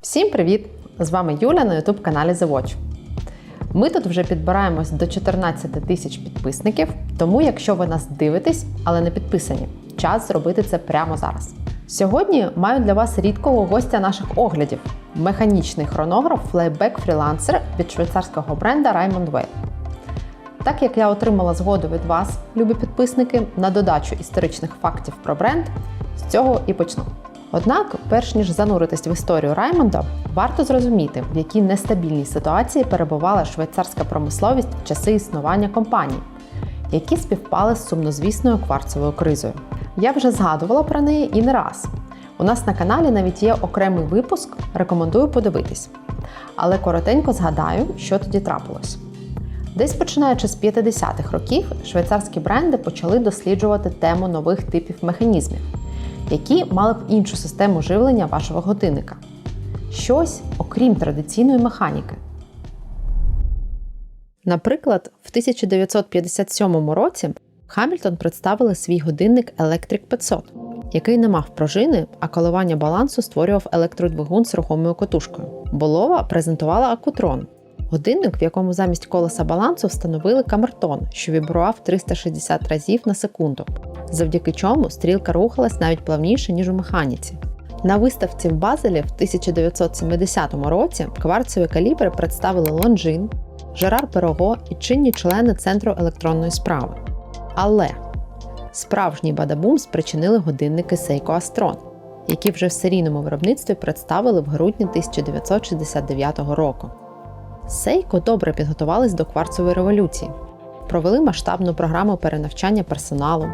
Всім привіт! З вами Юля на youtube каналі The Watch. Ми тут вже підбираємось до 14 тисяч підписників, тому якщо ви нас дивитесь, але не підписані, час зробити це прямо зараз. Сьогодні маю для вас рідкого гостя наших оглядів механічний хронограф Flyback Freelancer від швейцарського бренда Raymond Weil. Так як я отримала згоду від вас, любі підписники, на додачу історичних фактів про бренд, з цього і почну. Однак, перш ніж зануритись в історію Раймонда, варто зрозуміти, в якій нестабільній ситуації перебувала швейцарська промисловість в часи існування компанії, які співпали з сумнозвісною кварцевою кризою. Я вже згадувала про неї і не раз. У нас на каналі навіть є окремий випуск, рекомендую подивитись. Але коротенько згадаю, що тоді трапилось. Десь починаючи з 50-х років, швейцарські бренди почали досліджувати тему нових типів механізмів, які мали б іншу систему живлення вашого годинника. Щось окрім традиційної механіки. Наприклад, в 1957 році Хамільтон представили свій годинник Electric 500, який не мав пружини, а коливання балансу створював електродвигун з рухомою котушкою. Болова презентувала Акутрон годинник, в якому замість колеса балансу встановили камертон, що вібрував 360 разів на секунду, завдяки чому стрілка рухалась навіть плавніше, ніж у механіці. На виставці в Базелі в 1970 році кварцеві калібри представили Лонжин, Жерар Перого і чинні члени Центру електронної справи. Але справжній бадабум спричинили годинники Seiko Astron, які вже в серійному виробництві представили в грудні 1969 року. Сейко добре підготувались до кварцової революції, провели масштабну програму перенавчання персоналу,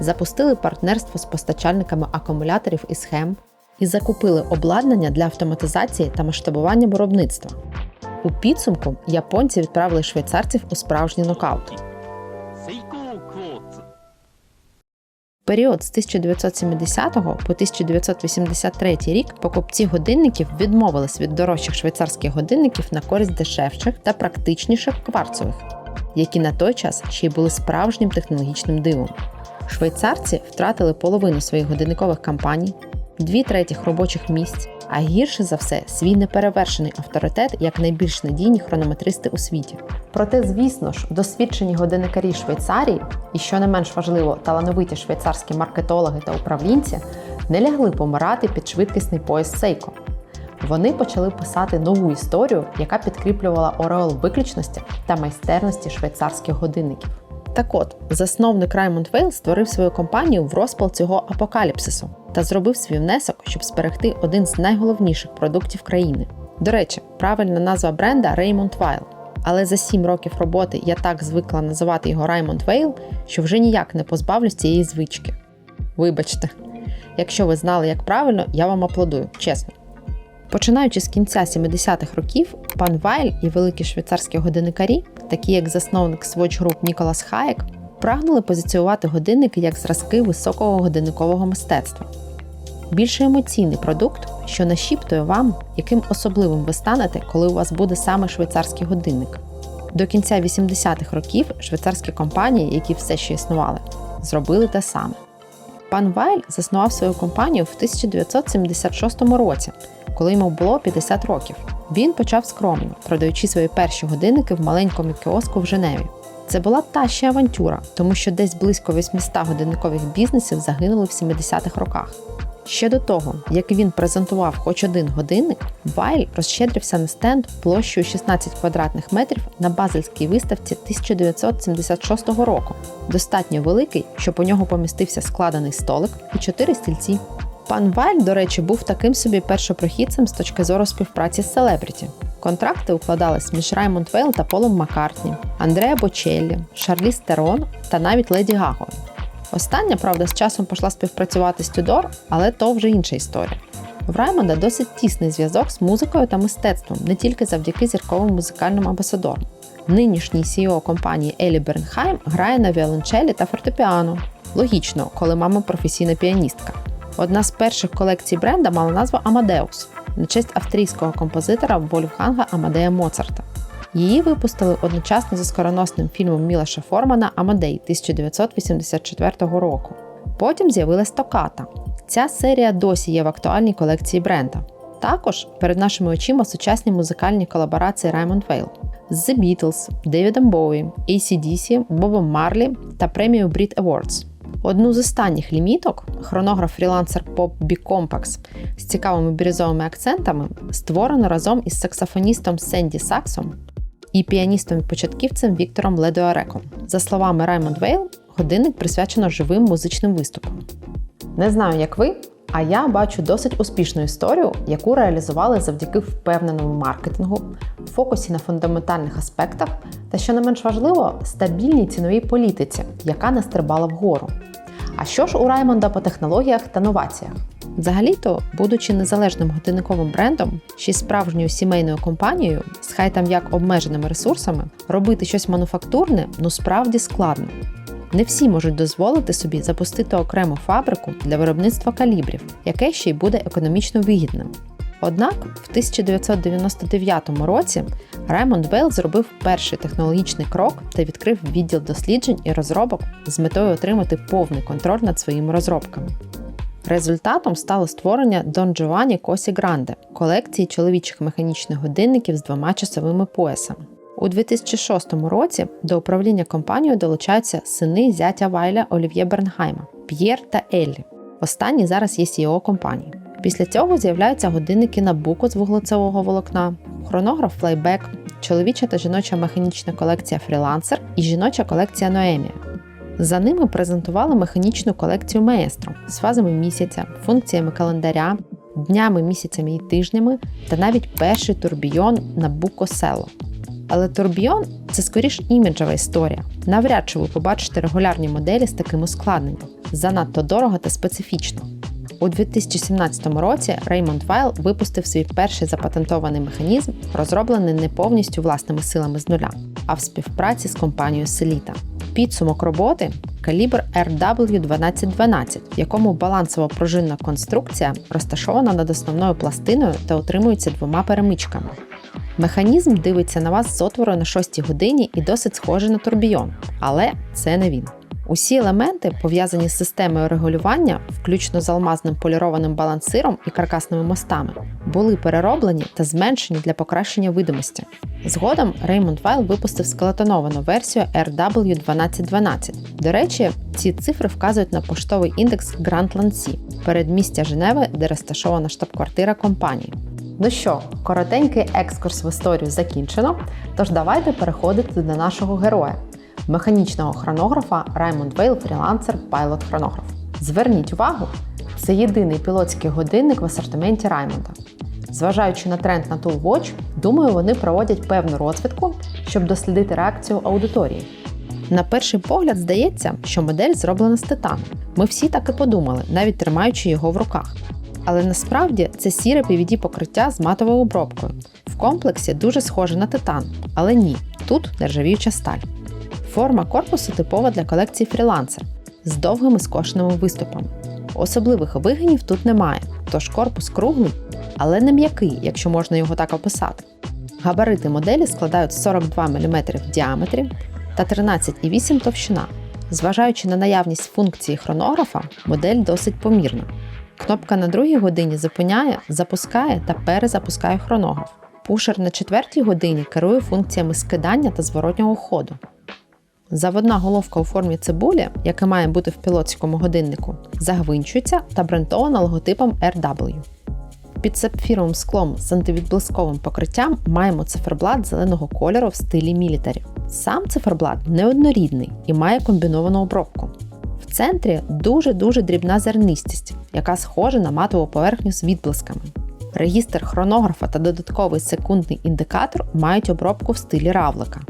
запустили партнерство з постачальниками акумуляторів і схем і закупили обладнання для автоматизації та масштабування виробництва. У підсумку японці відправили швейцарців у справжній нокаут. Період з 1970 по 1983 рік покупці годинників відмовились від дорожчих швейцарських годинників на користь дешевших та практичніших кварцових, які на той час ще й були справжнім технологічним дивом. Швейцарці втратили половину своїх годинникових кампаній, дві третіх робочих місць, а гірше за все свій неперевершений авторитет як найбільш надійні хронометристи у світі. Проте, звісно ж, досвідчені годинникарі Швейцарії, і що не менш важливо, талановиті швейцарські маркетологи та управлінці не лягли помирати під швидкісний пояс Сейко. Вони почали писати нову історію, яка підкріплювала ореол виключності та майстерності швейцарських годинників. Так от, засновник Раймонд Вейл створив свою компанію в розпал цього апокаліпсису та зробив свій внесок, щоб зберегти один з найголовніших продуктів країни. До речі, правильна назва бренда Raymond Weil. Але за сім років роботи я так звикла називати його Raymond Weil, що вже ніяк не позбавлюсь цієї звички. Вибачте, якщо ви знали, як правильно, я вам аплодую, чесно. Починаючи з кінця 70-х років, пан Вайль і великі швейцарські годинникарі, такі як засновник Swatch Group Ніколас Хаєк, прагнули позиціювати годинники як зразки високого годинникового мистецтва. Більше емоційний продукт, що нашіптує вам, яким особливим ви станете, коли у вас буде саме швейцарський годинник. До кінця 80-х років швейцарські компанії, які все ще існували, зробили те саме. Пан Вайль заснував свою компанію в 1976 році, коли йому було 50 років. Він почав скромно, продаючи свої перші годинники в маленькому кіоску в Женеві. Це була та ще авантюра, тому що десь близько 800 годинникових бізнесів загинули в 70-х роках. Ще до того, як він презентував хоч один годинник, Вайль розщедрився на стенд площею 16 квадратних метрів на базельській виставці 1976 року. Достатньо великий, щоб у нього помістився складений столик і чотири стільці. Пан Вайль, до речі, був таким собі першопрохідцем з точки зору співпраці з селебріті. Контракти укладались між Раймонд Вейл та Полом Маккартні, Андреа Бочеллі, Шарлі Стерон та навіть Леді Гагою. Остання, правда, з часом пішла співпрацювати з Тюдор, але то вже інша історія. В Раймонда досить тісний зв'язок з музикою та мистецтвом, не тільки завдяки зірковим музикальним амбасадорам. Нинішній CEO компанії Елі Бернхайм грає на віолончелі та фортепіано. Логічно, коли мама професійна піаністка. Одна з перших колекцій бренда мала назву Амадеус на честь австрійського композитора Вольфганга Амадея Моцарта. Її випустили одночасно зі скороносним фільмом Мілаша Формана Амадей 1984 року. Потім з'явилась Токата. Ця серія досі є в актуальній колекції бренда. Також перед нашими очима сучасні музикальні колаборації Раймонд Вейл з The Beatles, Девідом Боуі, ACDC, Бобом Марлі та премією Brit Awards. Одну з останніх ліміток, хронограф фрілансер Pop B Complex з цікавими бірюзовими акцентами, створено разом із саксофоністом Сенді Саксом і піаністом і початківцем Віктором Ледуареком. За словами Раймонд Вейл, годинник присвячено живим музичним виступам. Не знаю, як ви, а я бачу досить успішну історію, яку реалізували завдяки впевненому маркетингу, фокусі на фундаментальних аспектах та, що не менш важливо, стабільній ціновій політиці, яка не стрибала вгору. А що ж у Раймонда по технологіях та новаціях? Взагалі-то, будучи незалежним годинниковим брендом, й справжньою сімейною компанією, з хай там як обмеженими ресурсами, робити щось мануфактурне ну справді складно. Не всі можуть дозволити собі запустити окрему фабрику для виробництва калібрів, яке ще й буде економічно вигідним. Однак в 1999 році Раймонд Вейл зробив перший технологічний крок та відкрив відділ досліджень і розробок з метою отримати повний контроль над своїми розробками. Результатом стало створення Don Giovanni Cosi Grande – колекції чоловічих механічних годинників з двома часовими поясами. У 2006 році до управління компанією долучаються сини зятя Вайля Олів'є Бернхайма П'єр та Еллі. Останній зараз є CEO компанії. Після цього з'являються годинники Набуко з вуглецевого волокна, хронограф Flyback, чоловіча та жіноча механічна колекція Freelancer і жіноча колекція Noemia. За ними презентували механічну колекцію Маестро з фазами місяця, функціями календаря, днями, місяцями і тижнями та навіть перший турбійон Набуко Село. Але турбіон це скоріш іміджева історія. Навряд чи ви побачите регулярні моделі з таким ускладненням. Занадто дорого та специфічно. У 2017 році Raymond Weil випустив свій перший запатентований механізм, розроблений не повністю власними силами з нуля, а в співпраці з компанією Селіта. Підсумок роботи калібр RW1212, в якому балансово пружинна конструкція розташована над основною пластиною та утримується двома перемичками. Механізм дивиться на вас з отвору на 6 годині і досить схожий на турбійон, але це не він. Усі елементи, пов'язані з системою регулювання, включно з алмазним полірованим балансиром і каркасними мостами, були перероблені та зменшені для покращення видимості. Згодом Raymond Weil випустив скелетоновану версію RW1212. До речі, ці цифри вказують на поштовий індекс Grand Lancy, передмістя Женеви, де розташована штаб-квартира компанії. Ну що, коротенький екскурс в історію закінчено. Тож давайте переходити до нашого героя механічного хронографа Raymond Вейл Freelancer Pilot Chronograph. Зверніть увагу, це єдиний пілотський годинник в асортименті Раймонда. Зважаючи на тренд на Tool Watch, думаю, вони проводять певну розвідку, щоб дослідити реакцію аудиторії. На перший погляд здається, що модель зроблена з титану. Ми всі так і подумали, навіть тримаючи його в руках. Але насправді це сіре PVD покриття з матовою обробкою. В комплексі дуже схоже на титан, але ні, тут нержавіюча сталь. Форма корпусу типова для колекції фрілансер з довгими скошеними виступами. Особливих вигинів тут немає, тож корпус круглий, але не м'який, якщо можна його так описати. Габарити моделі складають 42 мм в діаметрі та 13,8 товщина. Зважаючи на наявність функції хронографа, модель досить помірна. Кнопка на другій годині зупиняє, запускає та перезапускає хронограф. Пушер на четвертій годині керує функціями скидання та зворотнього ходу. Заводна головка у формі цибулі, яка має бути в пілотському годиннику, загвинчується та брендована логотипом RW. Під сапфіровим склом з антивідблисковим покриттям маємо циферблат зеленого кольору в стилі мілітарі. Сам циферблат неоднорідний і має комбіновану обробку. В центрі дуже-дуже дрібна зернистість, яка схожа на матову поверхню з відблисками. Регістр хронографа та додатковий секундний індикатор мають обробку в стилі равлика.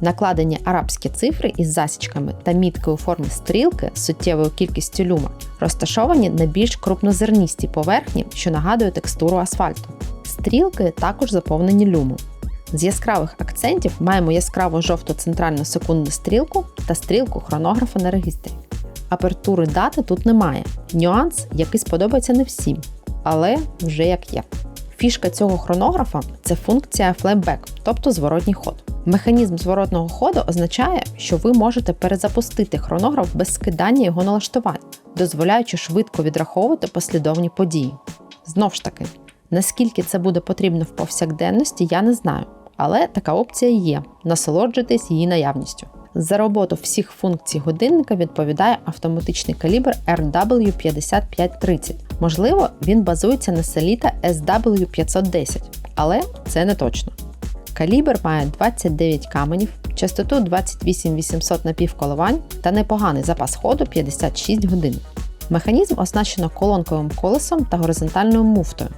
Накладені арабські цифри із засічками та мітки у формі стрілки з суттєвою кількістю люма розташовані на більш крупнозерністій поверхні, що нагадує текстуру асфальту. Стрілки також заповнені люмом. З яскравих акцентів маємо яскраво жовту центральну секундну стрілку та стрілку хронографа на регістрі. Апертури дати тут немає. Нюанс, який сподобається не всім, але вже як є. Фішка цього хронографа це функція flashback, тобто зворотній ход. Механізм зворотного ходу означає, що ви можете перезапустити хронограф без скидання його налаштувань, дозволяючи швидко відраховувати послідовні події. Знов ж таки, Наскільки це буде потрібно в повсякденності, я не знаю, але така опція є. Насолоджуйтесь її наявністю. За роботу всіх функцій годинника відповідає автоматичний калібр RW5530. Можливо, він базується на Selita SW510, але це не точно. Калібр має 29 каменів, частоту 28800 напівколивань та непоганий запас ходу 56 годин. Механізм оснащено колонковим колесом та горизонтальною муфтою.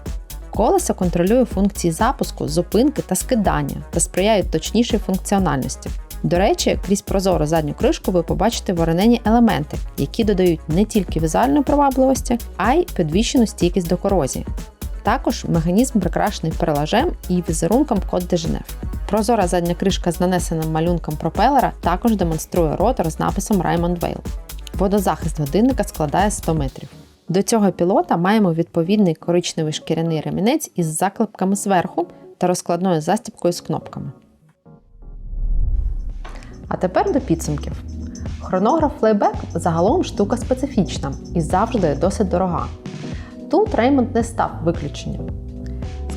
Колесо контролює функції запуску, зупинки та скидання та сприяють точнішій функціональності. До речі, крізь прозору задню кришку ви побачите воронені елементи, які додають не тільки візуальної привабливості, а й підвищену стійкість до корозії. Також механізм прикрашений перелажем і візерунком Код де Женев. Прозора задня кришка з нанесеним малюнком пропелера також демонструє ротор з написом Raymond Vale. Водозахист годинника складає 100 метрів. До цього пілота маємо відповідний коричневий шкіряний ремінець із заклепками зверху та розкладною застібкою з кнопками. А тепер до підсумків. Хронограф Playback загалом штука специфічна і завжди досить дорога. Тут Raymond не став виключенням.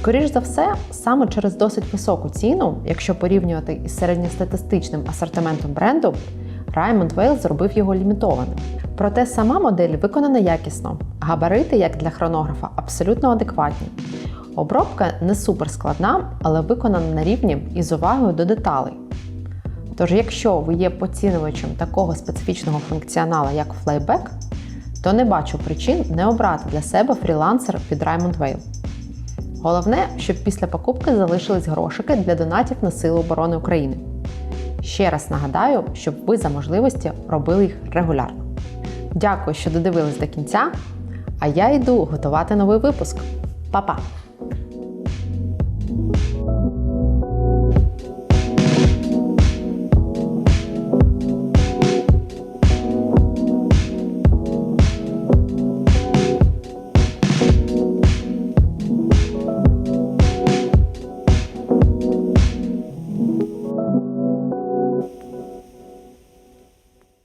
Скоріш за все, саме через досить високу ціну, якщо порівнювати із середньостатистичним асортиментом бренду, Raymond Vale зробив його лімітованим. Проте сама модель виконана якісно, габарити, як для хронографа, абсолютно адекватні. Обробка не суперскладна, але виконана на рівні і з увагою до деталей. Тож, якщо ви є поцінювачем такого специфічного функціонала, як Flyback, то не бачу причин не обрати для себе фрілансер від Raymond Vale. Головне, щоб після покупки залишились грошики для донатів на Сили оборони України. Ще раз нагадаю, щоб ви за можливості робили їх регулярно. Дякую, що додивились до кінця. А я йду готувати новий випуск. Па-па!